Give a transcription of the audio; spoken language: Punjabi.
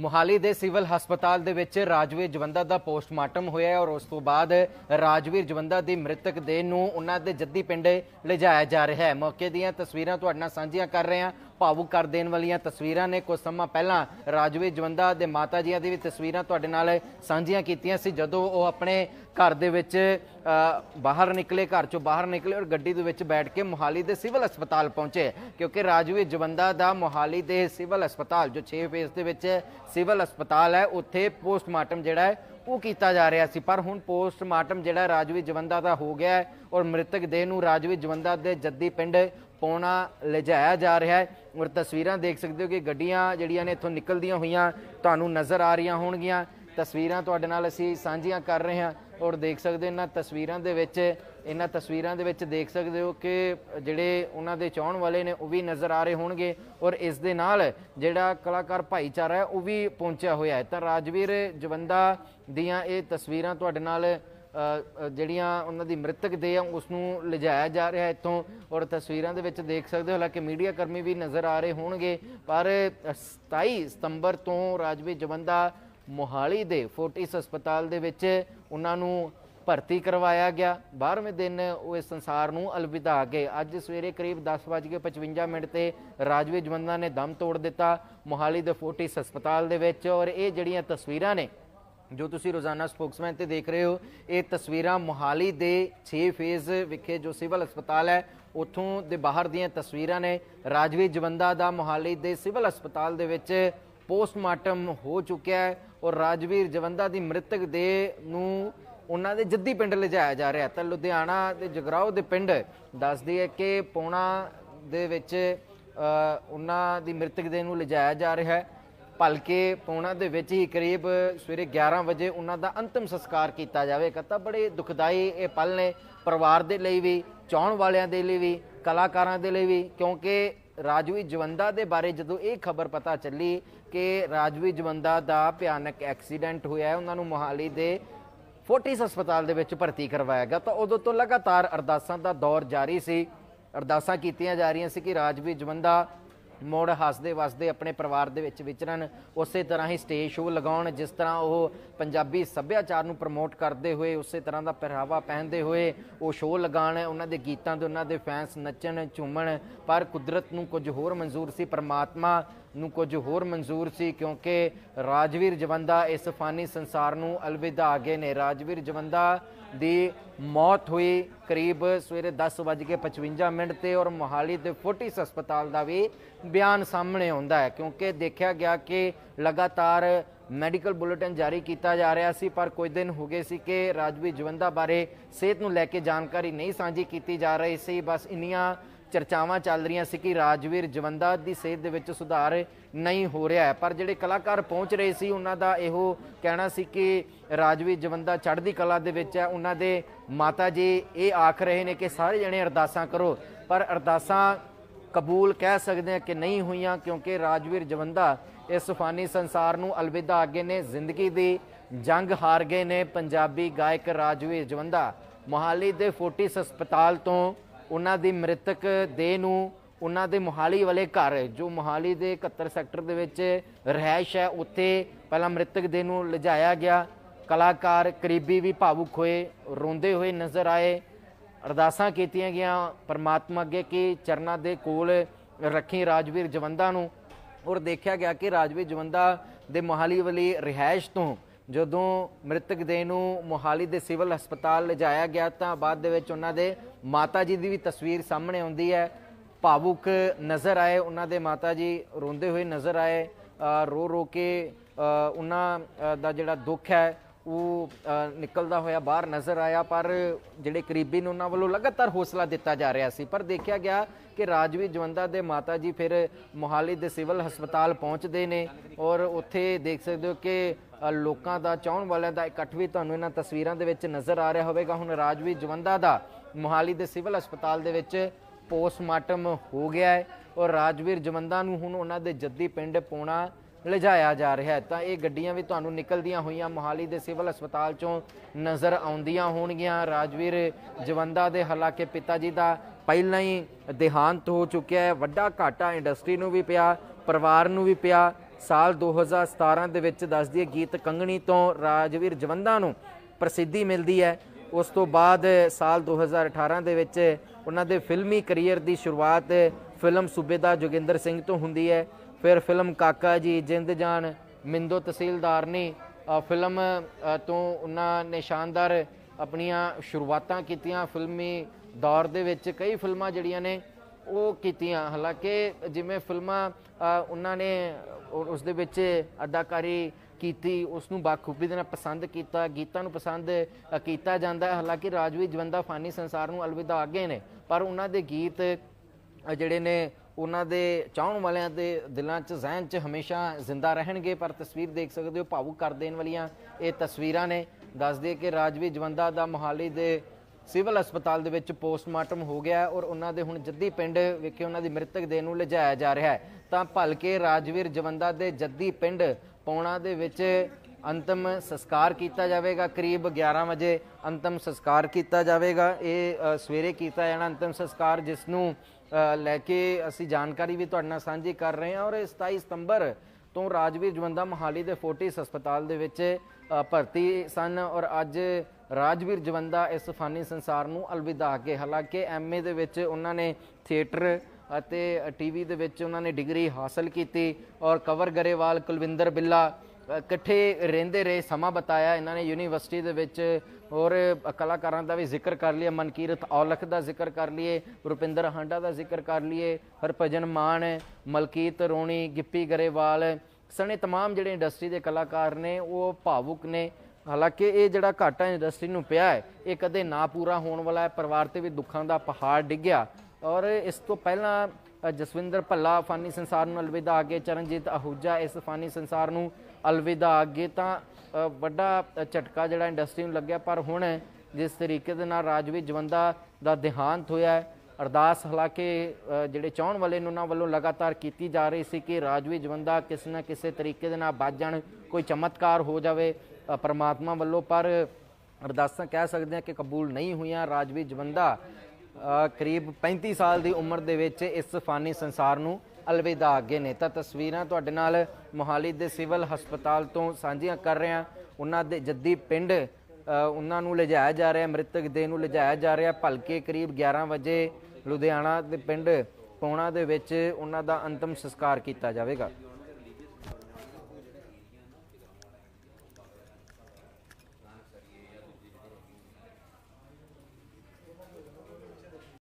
ਮੁਹਾਲੀ ਦੇ ਸਿਵਲ ਹਸਪਤਾਲ ਦੇ ਵਿੱਚ ਰਾਜਵੀਰ ਜਵੰਦਾ ਦਾ ਪੋਸਟਮਾਰਟਮ ਹੋਇਆ ਔਰ ਉਸ ਤੋਂ ਬਾਅਦ ਰਾਜਵੀਰ ਜਵੰਦਾ ਦੀ ਮ੍ਰਿਤਕ ਦੇਹ ਨੂੰ ਉਹਨਾਂ ਦੇ ਜੱਦੀ ਪਿੰਡ ਲਿਜਾਇਆ ਜਾ ਰਿਹਾ ਹੈ। ਮੌਕੇ ਦੀਆਂ ਤਸਵੀਰਾਂ ਤੁਹਾਡੇ ਨਾਲ ਸਾਂਝੀਆਂ ਕਰ ਰਹੇ ਹਾਂ। ਭਾਵੁਕ ਕਰ ਦੇਣ ਵਾਲੀਆਂ ਤਸਵੀਰਾਂ ਨੇ। ਕੁਝ ਸਮਾਂ ਪਹਿਲਾਂ ਰਾਜਵੀ ਜਵੰਦਾ ਦੇ ਮਾਤਾ ਜੀਆਂ ਦੀ ਵੀ ਤਸਵੀਰਾਂ ਤੁਹਾਡੇ ਨਾਲ ਸਾਂਝੀਆਂ ਕੀਤੀਆਂ ਸੀ। ਜਦੋਂ ਉਹ ਆਪਣੇ ਘਰ ਦੇ ਵਿੱਚ ਬਾਹਰ ਨਿਕਲੇ, ਘਰ ਚੋਂ ਬਾਹਰ ਨਿਕਲੇ ਔਰ ਗੱਡੀ ਦੇ ਵਿੱਚ ਬੈਠ ਕੇ ਮੁਹਾਲੀ ਦੇ ਸਿਵਲ ਹਸਪਤਾਲ ਪਹੁੰਚੇ। ਕਿਉਂਕਿ ਰਾਜਵੀ ਜਵੰਦਾ ਦਾ ਮੁਹਾਲੀ ਦੇ ਸਿਵਲ ਹਸਪਤਾਲ, ਜੋ 6 ਫੇਸ ਦੇ ਵਿੱਚ ਸਿਵਲ ਹਸਪਤਾਲ ਹੈ, ਉੱਥੇ ਪੋਸਟਮਾਰਟਮ ਜਿਹੜਾ ਹੈ, ਉਹ ਕੀਤਾ ਜਾ ਰਿਹਾ ਸੀ। ਪਰ ਹੁਣ ਪੋਸਟਮਾਰਟਮ ਜਿਹੜਾ ਰਾਜਵੀ ਜਵੰਦਾ ਦਾ ਹੋ ਗਿਆ ਹੈ ਔਰ ਮ੍ਰਿਤਕ ਦੇਹ ਨੂੰ ਰਾਜਵੀ ਜਵੰਦਾ ਦੇ ਜੱਦੀ ਪਿੰਡ ਪਾਉਣਾ ਲਿਜਾਇਆ ਜਾ ਰਿਹਾ ਹੈ। ਔਰ ਤਸਵੀਰਾਂ ਦੇਖ ਸਕਦੇ ਹੋ ਕਿ ਗੱਡੀਆਂ ਜਿਹੜੀਆਂ ਨੇ ਇੱਥੋਂ ਨਿਕਲਦੀਆਂ ਹੋਈਆਂ ਤੁਹਾਨੂੰ ਨਜ਼ਰ ਆ ਰਹੀਆਂ ਹੋਣਗੀਆਂ। ਤਸਵੀਰਾਂ ਤੁਹਾਡੇ ਨਾਲ ਅਸੀਂ ਸਾਂਝੀਆਂ ਕਰ ਰਹੇ ਹਾਂ ਔਰ ਦੇਖ ਸਕਦੇ ਹੋ ਇਹਨਾਂ ਤਸਵੀਰਾਂ ਦੇ ਵਿੱਚ, ਇਹਨਾਂ ਤਸਵੀਰਾਂ ਦੇ ਵਿੱਚ ਦੇਖ ਸਕਦੇ ਹੋ ਕਿ ਜਿਹੜੇ ਉਹਨਾਂ ਦੇ ਚਾਹਣ ਵਾਲੇ ਨੇ ਉਹ ਵੀ ਨਜ਼ਰ ਆ ਰਹੇ ਹੋਣਗੇ ਔਰ ਇਸ ਦੇ ਨਾਲ ਜਿਹੜਾ ਕਲਾਕਾਰ ਭਾਈਚਾਰਾ ਹੈ ਉਹ ਵੀ ਪਹੁੰਚਿਆ ਹੋਇਆ ਹੈ। ਤਾਂ ਰਾਜਵੀਰ ਜਵੰਦਾ ਦੀਆਂ ਇਹ ਤਸਵੀਰਾਂ ਤੁਹਾਡੇ ਨਾਲ ਜਿਹੜੀਆਂ ਉਹਨਾਂ ਦੀ ਮ੍ਰਿਤਕ ਦੇਹ ਆ ਉਸ ਨੂੰ ਲਿਜਾਇਆ ਜਾ ਰਿਹਾ ਇੱਥੋਂ। ਔਰ ਤਸਵੀਰਾਂ ਦੇ ਵਿੱਚ ਦੇਖ ਸਕਦੇ ਹੋ, ਹਾਲਾਂਕਿ ਮੀਡੀਆ ਕਰਮੀ ਵੀ ਨਜ਼ਰ ਆ ਰਹੇ ਹੋਣਗੇ। ਪਰ 27 ਸਤੰਬਰ ਤੋਂ ਰਾਜਵੀ ਜਵੰਦਾ ਮੋਹਾਲੀ ਦੇ ਫੋਰਟਿਸ ਹਸਪਤਾਲ ਦੇ ਵਿੱਚ ਉਹਨਾਂ ਨੂੰ ਭਰਤੀ ਕਰਵਾਇਆ ਗਿਆ। 12ਵੇਂ ਦਿਨ ਉਹ ਇਸ ਸੰਸਾਰ ਨੂੰ ਅਲਵਿਦਾ ਗਏ। ਅੱਜ ਸਵੇਰੇ ਕਰੀਬ 10:55 ਮਿੰਟ ਤੇ ਰਾਜਵੀਰ ਜਵੰਦਾ ਨੇ ਦਮ ਤੋੜ ਦਿੱਤਾ ਮੋਹਾਲੀ ਦੇ ਫੋਰਟਿਸ ਹਸਪਤਾਲ ਦੇ ਵਿੱਚ। ਔਰ ਇਹ ਜਿਹੜੀਆਂ ਤਸਵੀਰਾਂ ਨੇ ਜੋ ਤੁਸੀਂ ਰੋਜ਼ਾਨਾ ਸਪੋਕਸਮੈਨ ਤੇ ਦੇਖ ਰਹੇ ਹੋ, ਇਹ ਤਸਵੀਰਾਂ ਮੋਹਾਲੀ ਦੇ 6 ਫੇਜ਼ ਵਿਖੇ ਜੋ ਸਿਵਲ ਹਸਪਤਾਲ ਹੈ, ਉੱਥੋਂ ਦੇ ਬਾਹਰ ਦੀਆਂ ਤਸਵੀਰਾਂ ਨੇ। ਰਾਜਵੀਰ ਜਵੰਦਾ ਦਾ ਮੋਹਾਲੀ ਦੇ ਸਿਵਲ ਹਸਪਤਾਲ ਦੇ ਵਿੱਚ ਪੋਸਟਮਾਰਟਮ ਹੋ ਚੁੱਕਿਆ ਹੈ ਔਰ ਰਾਜਵੀਰ ਜਵੰਦਾ ਦੀ ਮ੍ਰਿਤਕ ਦੇਹ ਨੂੰ ਉਹਨਾਂ ਦੇ ਜੱਦੀ ਪਿੰਡ ਲਿਜਾਇਆ ਜਾ ਰਿਹਾ ਤਾਂ ਲੁਧਿਆਣਾ ਦੇ ਜਗਰਾਓ ਦੇ ਪਿੰਡ ਦੱਸਦੀ ਹੈ ਕਿ ਪੌਣਾ ਦੇ ਵਿੱਚ ਉਹਨਾਂ ਦੀ ਮ੍ਰਿਤਕ ਦੇਹ ਨੂੰ ਲਿਜਾਇਆ ਜਾ ਰਿਹਾ ਹੈ। ਭਲਕੇ ਪੌਣਾ ਦੇ ਵਿੱਚ ਹੀ ਕਰੀਬ ਸਵੇਰੇ 11 ਵਜੇ ਉਹਨਾਂ ਦਾ ਅੰਤਮ ਸੰਸਕਾਰ ਕੀਤਾ ਜਾਵੇਗਾ। ਤਾਂ ਬੜੇ ਦੁਖਦਾਈ ਇਹ ਪਲ ਨੇ ਪਰਿਵਾਰ ਦੇ ਲਈ ਵੀ, ਚਾਹਣ ਵਾਲਿਆਂ ਦੇ ਲਈ ਵੀ, ਕਲਾਕਾਰਾਂ ਦੇ ਲਈ ਵੀ, ਕਿਉਂਕਿ ਰਾਜਵੀ ਜਵੰਦਾ ਦੇ ਬਾਰੇ ਜਦੋਂ ਇਹ ਖਬਰ ਪਤਾ ਚੱਲੀ ਕਿ ਰਾਜਵੀ ਜਵੰਦਾ ਦਾ ਭਿਆਨਕ ਐਕਸੀਡੈਂਟ ਹੋਇਆ ਹੈ, ਉਹਨਾਂ ਨੂੰ ਮੋਹਾਲੀ ਦੇ ਫੋਰਟਿਸ ਹਸਪਤਾਲ ਦੇ ਵਿੱਚ ਭਰਤੀ ਕਰਵਾਇਆ ਗਿਆ। ਤਾਂ ਉਦੋਂ ਤੋਂ ਲਗਾਤਾਰ ਅਰਦਾਸਾਂ ਦਾ ਦੌਰ ਜਾਰੀ ਸੀ। ਅਰਦਾਸਾਂ ਕੀਤੀਆਂ ਜਾ ਰਹੀਆਂ ਸੀ ਕਿ ਰਾਜਵੀ ਜਵੰਦਾ ਮੁੜ ਹੱਸਦੇ ਵਸਦੇ ਆਪਣੇ ਪਰਿਵਾਰ ਦੇ ਵਿੱਚ ਵਿਚਰਨ, ਉਸੇ ਤਰ੍ਹਾਂ ਹੀ ਸਟੇਜ ਸ਼ੋਅ ਲਗਾਉਣ, ਜਿਸ ਤਰ੍ਹਾਂ ਉਹ ਪੰਜਾਬੀ ਸੱਭਿਆਚਾਰ ਨੂੰ ਪ੍ਰਮੋਟ ਕਰਦੇ ਹੋਏ, ਉਸੇ ਤਰ੍ਹਾਂ ਦਾ ਪਹਿਰਾਵਾ ਪਹਿਨਦੇ ਹੋਏ ਉਹ ਸ਼ੋਅ ਲਗਾਉਣ, ਉਹਨਾਂ ਦੇ ਗੀਤਾਂ ਦੇ, ਉਹਨਾਂ ਦੇ ਫੈਨਸ ਨੱਚਣ, ਝੂਮਣ, ਪਰ ਕੁਦਰਤ ਨੂੰ ਕੁਝ ਹੋਰ ਮਨਜ਼ੂਰ ਸੀ, ਪਰਮਾਤਮਾ ਨੂੰ ਕੁਝ ਹੋਰ ਮਨਜ਼ੂਰ ਸੀ, ਕਿਉਂਕਿ ਰਾਜਵੀਰ ਜਵੰਦਾ ਇਸ ਫਾਨੀ ਸੰਸਾਰ ਨੂੰ ਅਲਵਿਦਾ ਗਏ ਨੇ। ਰਾਜਵੀਰ ਜਵੰਦਾ ਦੀ ਮੌਤ ਹੋਈ ਕਰੀਬ ਸਵੇਰੇ 10:55 ਮਿੰਟ ਤੇ ਔਰ ਮੋਹਾਲੀ ਦੇ ਫੋਰਟਿਸ ਹਸਪਤਾਲ ਦਾ ਵੀ ਬਿਆਨ ਸਾਹਮਣੇ ਆਉਂਦਾ ਹੈ, ਕਿਉਂਕਿ ਦੇਖਿਆ ਗਿਆ ਕਿ ਲਗਾਤਾਰ ਮੈਡੀਕਲ ਬੁਲੇਟਿਨ ਜਾਰੀ ਕੀਤਾ ਜਾ ਰਿਹਾ ਸੀ, ਪਰ ਕੁਝ ਦਿਨ ਹੋ ਗਏ ਸੀ ਕਿ ਰਾਜਵੀਰ ਜਵੰਦਾ ਬਾਰੇ ਸਿਹਤ ਨੂੰ ਲੈ ਕੇ ਜਾਣਕਾਰੀ ਨਹੀਂ ਸਾਂਝੀ ਕੀਤੀ ਜਾ ਰਹੀ ਸੀ। ਬਸ ਇੰਨੀਆਂ ਚਰਚਾਵਾਂ ਚੱਲ ਰਹੀਆਂ ਸੀ ਕਿ ਰਾਜਵੀਰ ਜਵੰਦਾ ਦੀ ਸਿਹਤ ਦੇ ਵਿੱਚ ਸੁਧਾਰ ਨਹੀਂ ਹੋ ਰਿਹਾ ਹੈ। ਪਰ ਜਿਹੜੇ ਕਲਾਕਾਰ ਪਹੁੰਚ ਰਹੇ ਸੀ, ਉਹਨਾਂ ਦਾ ਇਹੋ ਕਹਿਣਾ ਸੀ ਕਿ ਰਾਜਵੀਰ ਜਵੰਦਾ ਚੜ੍ਹਦੀ ਕਲਾ ਦੇ ਵਿੱਚ ਹੈ। ਉਹਨਾਂ ਦੇ ਮਾਤਾ ਜੀ ਇਹ ਆਖ ਰਹੇ ਨੇ ਕਿ ਸਾਰੇ ਜਣੇ ਅਰਦਾਸਾਂ ਕਰੋ, ਪਰ ਅਰਦਾਸਾਂ ਕਬੂਲ ਕਹਿ ਸਕਦੇ ਹਾਂ ਕਿ ਨਹੀਂ ਹੋਈਆਂ ਕਿਉਂਕਿ ਰਾਜਵੀਰ ਜਵੰਦਾ ਇਸ ਫਾਨੀ ਸੰਸਾਰ ਨੂੰ ਅਲਵਿਦਾ ਅੱਗੇ ਨੇ, ਜ਼ਿੰਦਗੀ ਦੀ ਜੰਗ ਹਾਰ ਗਏ ਨੇ। ਪੰਜਾਬੀ ਗਾਇਕ ਰਾਜਵੀਰ ਜਵੰਦਾ ਮੋਹਾਲੀ ਦੇ ਫੋਟਿਸ ਹਸਪਤਾਲ ਤੋਂ ਉਹਨਾਂ ਦੀ ਮ੍ਰਿਤਕ ਦੇਹ ਨੂੰ ਉਹਨਾਂ ਦੇ ਮੋਹਾਲੀ ਵਾਲੇ ਘਰ, ਜੋ ਮੋਹਾਲੀ ਦੇ 71 ਸੈਕਟਰ ਦੇ ਵਿੱਚ ਰਹਿائش ਹੈ, ਉੱਥੇ ਪਹਿਲਾਂ ਮ੍ਰਿਤਕ ਦੇਹ ਨੂੰ ਲਿਜਾਇਆ ਗਿਆ। ਕਲਾਕਾਰ ਕਰੀਬੀ ਵੀ ਭਾਵੁਕ ਹੋਏ, ਰੋਂਦੇ ਹੋਏ ਨਜ਼ਰ ਆਏ। ਅਰਦਾਸਾਂ ਕੀਤੀਆਂ ਗਿਆ ਪਰਮਾਤਮਾ ਅੱਗੇ ਕਿ ਚਰਨਾਂ ਦੇ ਕੋਲ ਰੱਖੀ ਰਾਜਵੀਰ ਜਵੰਦਾ ਨੂੰ। ਔਰ ਦੇਖਿਆ ਗਿਆ ਕਿ ਰਾਜਵੀਰ ਜਵੰਦਾ ਦੇ ਮੋਹਾਲੀ ਵਾਲੀ ਰਿਹਾਇਸ਼ ਤੋਂ ਜਦੋਂ ਮ੍ਰਿਤਕ ਦੇਹ ਨੂੰ ਮੋਹਾਲੀ ਦੇ ਸਿਵਲ ਹਸਪਤਾਲ ਲਿਜਾਇਆ ਗਿਆ ਤਾਂ ਬਾਅਦ ਦੇ ਵਿੱਚ ਉਹਨਾਂ ਦੇ ਮਾਤਾ ਜੀ ਦੀ ਵੀ ਤਸਵੀਰ ਸਾਹਮਣੇ ਆਉਂਦੀ ਹੈ। ਭਾਵੁਕ ਨਜ਼ਰ ਆਏ, ਉਹਨਾਂ ਦੇ ਮਾਤਾ ਜੀ ਰੋਂਦੇ ਹੋਏ ਨਜ਼ਰ ਆਏ ਰੋ ਰੋ ਕੇ ਉਹਨਾਂ ਦਾ ਜਿਹੜਾ ਦੁੱਖ ਹੈ ਉਹ ਨਿਕਲਦਾ ਹੋਇਆ ਬਾਹਰ ਨਜ਼ਰ ਆਇਆ, ਪਰ ਜਿਹੜੇ ਕਰੀਬੀ ਨੇ ਉਹਨਾਂ ਵੱਲੋਂ ਲਗਾਤਾਰ ਹੌਸਲਾ ਦਿੱਤਾ ਜਾ ਰਿਹਾ ਸੀ। ਪਰ ਦੇਖਿਆ ਗਿਆ ਕਿ ਰਾਜਵੀਰ ਜਵੰਦਾ ਦੇ ਮਾਤਾ ਜੀ ਫਿਰ ਮੋਹਾਲੀ ਦੇ ਸਿਵਲ ਹਸਪਤਾਲ ਪਹੁੰਚਦੇ ਨੇ ਔਰ ਉੱਥੇ ਦੇਖ ਸਕਦੇ ਹੋ ਕਿ ਲੋਕਾਂ ਦਾ, ਚਾਹਣ ਵਾਲਿਆਂ ਦਾ ਇਕੱਠ ਵੀ ਤੁਹਾਨੂੰ ਇਹਨਾਂ ਤਸਵੀਰਾਂ ਦੇ ਵਿੱਚ ਨਜ਼ਰ ਆ ਰਿਹਾ ਹੋਵੇਗਾ। ਹੁਣ ਰਾਜਵੀਰ ਜਵੰਦਾ ਦਾ ਮੋਹਾਲੀ ਦੇ ਸਿਵਲ ਹਸਪਤਾਲ ਦੇ ਵਿੱਚ ਪੋਸਟਮਾਰਟਮ ਹੋ ਗਿਆ ਹੈ ਔਰ ਰਾਜਵੀਰ ਜਵੰਦਾ ਨੂੰ ਹੁਣ ਉਹਨਾਂ ਦੇ ਜੱਦੀ ਪਿੰਡ ਪੋਣਾ ਲਿਜਾਇਆ ਜਾ ਰਿਹਾ ਹੈ। ਤਾਂ ਇਹ ਗੱਡੀਆਂ ਵੀ ਤੁਹਾਨੂੰ ਨਿਕਲਦੀਆਂ ਹੋਈਆਂ ਮੋਹਾਲੀ ਦੇ ਸਿਵਲ ਹਸਪਤਾਲ ਚੋਂ ਨਜ਼ਰ ਆਉਂਦੀਆਂ ਹੋਣਗੀਆਂ। ਰਾਜਵੀਰ ਜਵੰਦਾ ਦੇ ਹਾਲਾਂਕਿ ਪਿਤਾ ਜੀ ਦਾ ਪਹਿਲਾਂ ਹੀ ਦੇਹਾਂਤ ਹੋ ਚੁੱਕਿਆ ਹੈ। ਵੱਡਾ ਘਾਟਾ ਇੰਡਸਟਰੀ ਨੂੰ ਵੀ ਪਿਆ, ਪਰਿਵਾਰ ਨੂੰ ਵੀ ਪਿਆ। ਸਾਲ 2017 ਦੇ ਵਿੱਚ ਦੱਸਦੀ ਹੈ, ਗੀਤ ਕੰਗਣੀ ਤੋਂ ਰਾਜਵੀਰ ਜਵੰਦਾ ਨੂੰ ਪ੍ਰਸਿੱਧੀ ਮਿਲਦੀ ਹੈ। ਉਸ ਤੋਂ ਬਾਅਦ ਸਾਲ 2018 ਦੇ ਵਿੱਚ ਉਹਨਾਂ ਦੇ ਫਿਲਮੀ ਕੈਰੀਅਰ ਦੀ ਸ਼ੁਰੂਆਤ ਫਿਲਮ ਸੂਬੇਦਾਰ ਜੋਗਿੰਦਰ ਸਿੰਘ ਤੋਂ ਹੁੰਦੀ ਹੈ। ਫਿਰ ਫਿਲਮ ਕਾਕਾ ਜੀ ਜਿੰਦ ਜਾਨ ਮਿੰਦੋ ਤਹਿਸੀਲਦਾਰਨੀ ਅ, ਫਿਲਮ ਤੋਂ ਉਹਨਾਂ ਨੇ ਸ਼ਾਨਦਾਰ ਆਪਣੀਆਂ ਸ਼ੁਰੂਆਤਾਂ ਕੀਤੀਆਂ। ਫਿਲਮੀ ਦੌਰ ਦੇ ਵਿੱਚ ਕਈ ਫਿਲਮਾਂ ਜਿਹੜੀਆਂ ਨੇ ਉਹ ਕੀਤੀਆਂ। ਹਾਲਾਂਕਿ ਜਿਵੇਂ ਫਿਲਮਾਂ ਉਹਨਾਂ ਨੇ ਉਹ- ਉਸ ਦੇ ਵਿੱਚ ਅਦਾਕਾਰੀ ਕੀਤੀ ਉਸ ਨੂੰ ਬਾਖੂਬੀ ਦੇ ਨਾਲ ਪਸੰਦ ਕੀਤਾ ਗੀਤਾਂ ਨੂੰ ਪਸੰਦ ਕੀਤਾ ਜਾਂਦਾ ਹੈ। ਹਾਲਾਂਕਿ ਰਾਜਵੀ ਜਵੰਦਾ ਫਾਨੀ ਸੰਸਾਰ ਨੂੰ ਅਲਵਿਦਾ ਅੱਗੇ ਨੇ ਪਰ ਉਹਨਾਂ ਦੇ ਗੀਤ ਜਿਹੜੇ ਨੇ ਉਹਨਾਂ ਦੇ ਚਾਹਣ ਵਾਲਿਆਂ ਦੇ ਦਿਲਾਂ 'ਚ, ਜ਼ਿਹਨ 'ਚ ਹਮੇਸ਼ਾ ਜ਼ਿੰਦਾ ਰਹਿਣਗੇ, ਪਰ ਤਸਵੀਰ ਦੇਖ ਸਕਦੇ ਹੋ, ਭਾਵੁਕ ਕਰ ਦੇਣ ਵਾਲੀਆਂ ਇਹ ਤਸਵੀਰਾਂ ਨੇ। ਦੱਸਦੇ ਕਿ ਰਾਜਵੀਰ ਜਵੰਦਾ ਦਾ ਮੋਹਾਲੀ ਦੇ ਸਿਵਲ ਹਸਪਤਾਲ ਦੇ ਵਿੱਚ ਪੋਸਟਮਾਰਟਮ ਹੋ ਗਿਆ ਔਰ ਉਹਨਾਂ ਦੇ ਹੁਣ ਜੱਦੀ ਪਿੰਡ ਵਿਖੇ ਉਹਨਾਂ ਦੀ ਮ੍ਰਿਤਕ ਦੇਹ ਨੂੰ ਲਿਜਾਇਆ ਜਾ ਰਿਹਾ ਹੈ। ਤਾਂ ਭਲਕੇ ਰਾਜਵੀਰ ਜਵੰਦਾ ਦੇ ਜੱਦੀ ਪਿੰਡ ਪੌਣਾ ਦੇ ਵਿੱਚ ਅੰਤਮ ਸੰਸਕਾਰ ਕੀਤਾ ਜਾਵੇਗਾ। ਕਰੀਬ 11 ਵਜੇ ਅੰਤਮ ਸੰਸਕਾਰ ਕੀਤਾ ਜਾਵੇਗਾ। ਇਹ ਸਵੇਰੇ ਕੀਤਾ ਜਾਣਾ ਅੰਤਮ ਸੰਸਕਾਰ, ਜਿਸ ਨੂੰ ਲੈ ਕੇ ਅਸੀਂ ਜਾਣਕਾਰੀ ਵੀ ਤੁਹਾਡੇ ਨਾਲ ਸਾਂਝੀ ਕਰ ਰਹੇ ਹਾਂ ਔਰ ਇਹ 27 ਸਤੰਬਰ ਤੋਂ ਰਾਜਵੀਰ ਜਵੰਦਾ ਮੋਹਾਲੀ ਦੇ ਫੋਰਟਿਸ ਹਸਪਤਾਲ ਦੇ ਵਿੱਚ ਭਰਤੀ ਸਨ ਔਰ ਅੱਜ ਰਾਜਵੀਰ ਜਵੰਦਾ ਇਸ ਫਾਨੀ ਸੰਸਾਰ ਨੂੰ ਅਲਵਿਦਾ ਕੇ ਹਾਲਾਂਕਿ ਐਮਏ ਦੇ ਵਿੱਚ ਉਹਨਾਂ ਨੇ ਥੀਏਟਰ ਅਤੇ ਟੀਵੀ ਦੇ ਵਿੱਚ ਉਹਨਾਂ ਨੇ ਡਿਗਰੀ ਹਾਸਲ ਕੀਤੀ ਔਰ ਕਵਰ ਗਰੇਵਾਲ ਕੁਲਵਿੰਦਰ ਬਿੱਲਾ ਇਕੱਠੇ ਰਹਿੰਦੇ ਰਹੇ ਸਮਾਂ ਬਤਾਇਆ ਇਹਨਾਂ ਨੇ ਯੂਨੀਵਰਸਿਟੀ ਦੇ ਵਿੱਚ ਔਰ ਕਲਾਕਾਰਾਂ ਦਾ ਵੀ ਜ਼ਿਕਰ ਕਰ ਲਿਆ ਮਨਕੀਰਤ ਔਲਖ ਦਾ ਜ਼ਿਕਰ ਕਰ ਲਈਏ ਰੁਪਿੰਦਰ ਹਾਂਡਾ ਦਾ ਜ਼ਿਕਰ ਕਰ ਲਈਏ ਹਰਭਜਨ ਮਾਨ ਮਲਕੀਤ ਰੋਣੀ ਗਿੱਪੀ ਗਰੇਵਾਲ ਸਣੇ तमाम ਜਿਹੜੇ ਇੰਡਸਟਰੀ ਦੇ ਕਲਾਕਾਰ ਨੇ ਉਹ ਭਾਵੁਕ ਨੇ ਹਾਲਾਂਕਿ ਇਹ ਜਿਹੜਾ ਘਾਟਾ ਇੰਡਸਟਰੀ ਨੂੰ ਪਿਆ ਹੈ ਇਹ ਕਦੇ ਨਾ ਪੂਰਾ ਹੋਣ ਵਾਲਾ ਹੈ ਪਰਿਵਾਰ ਤੇ ਵੀ ਦੁੱਖਾਂ ਦਾ ਪਹਾੜ ਡਿੱਗਿਆ ਔਰ ਇਸ ਤੋਂ ਪਹਿਲਾਂ ਜਸਵਿੰਦਰ ਭੱਲਾ ਫਾਨੀ ਸੰਸਾਰ ਨੂੰ ਅਲਵਿਦਾ ਅੱਗੇ, ਚਰਨਜੀਤ ਆਹੂਜਾ ਇਸ ਫਾਨੀ ਸੰਸਾਰ ਨੂੰ ਅਲਵਿਦਾ ਅੱਗੇ ਤਾਂ ਵੱਡਾ ਝਟਕਾ ਜਿਹੜਾ ਇੰਡਸਟਰੀ ਨੂੰ ਲੱਗਿਆ, ਪਰ ਹੁਣ ਜਿਸ ਤਰੀਕੇ ਦੇ ਨਾਲ ਰਾਜਵੀਰ ਜਵੰਦਾ ਦਾ ਦੇਹਾਂਤ ਹੋਇਆ ਹੈ, ਅਰਦਾਸ ਹਾਲਾਂਕਿ ਜਿਹੜੇ ਚਾਹਣ ਵਾਲੇ ਨੇ ਉਹਨਾਂ ਵੱਲੋਂ ਲਗਾਤਾਰ ਕੀਤੀ ਜਾ ਰਹੀ ਸੀ ਕਿ ਰਾਜਵੀ ਜਵੰਦਾ ਕਿਸੇ ਨਾ ਕਿਸੇ ਤਰੀਕੇ ਦੇ ਨਾਲ ਬਚ ਜਾਣ, ਕੋਈ ਚਮਤਕਾਰ ਹੋ ਜਾਵੇ ਪਰਮਾਤਮਾ ਵੱਲੋਂ, ਪਰ ਅਰਦਾਸਾਂ ਕਹਿ ਸਕਦੇ ਹਾਂ ਕਿ ਕਬੂਲ ਨਹੀਂ ਹੋਈਆਂ ਰਾਜਵੀ ਜਵੰਦਾ ਕਰੀਬ 35 ਸਾਲ ਦੀ ਉਮਰ ਦੇ ਵਿੱਚ ਇਸ ਫਾਨੀ ਸੰਸਾਰ ਨੂੰ ਅਲਵਿਦਾ ਅੱਗੇ ਨੇ। ਤਾਂ ਤਸਵੀਰਾਂ ਤੁਹਾਡੇ ਨਾਲ ਮੋਹਾਲੀ ਦੇ ਸਿਵਲ ਹਸਪਤਾਲ ਤੋਂ ਸਾਂਝੀਆਂ ਕਰ ਰਹੇ ਹਾਂ। ਉਹਨਾਂ ਦੇ ਜੱਦੀ ਪਿੰਡ ਉਹਨਾਂ ਨੂੰ ਲਿਜਾਇਆ ਜਾ ਰਿਹਾ, ਮ੍ਰਿਤਕ ਦੇਹ ਨੂੰ ਲਿਜਾਇਆ ਜਾ ਰਿਹਾ। ਭਲਕੇ ਕਰੀਬ 11 ਵਜੇ ਲੁਧਿਆਣਾ ਦੇ ਪਿੰਡ ਪੌਣਾ ਦੇ ਵਿੱਚ ਉਹਨਾਂ ਦਾ ਅੰਤਮ ਸੰਸਕਾਰ ਕੀਤਾ ਜਾਵੇਗਾ।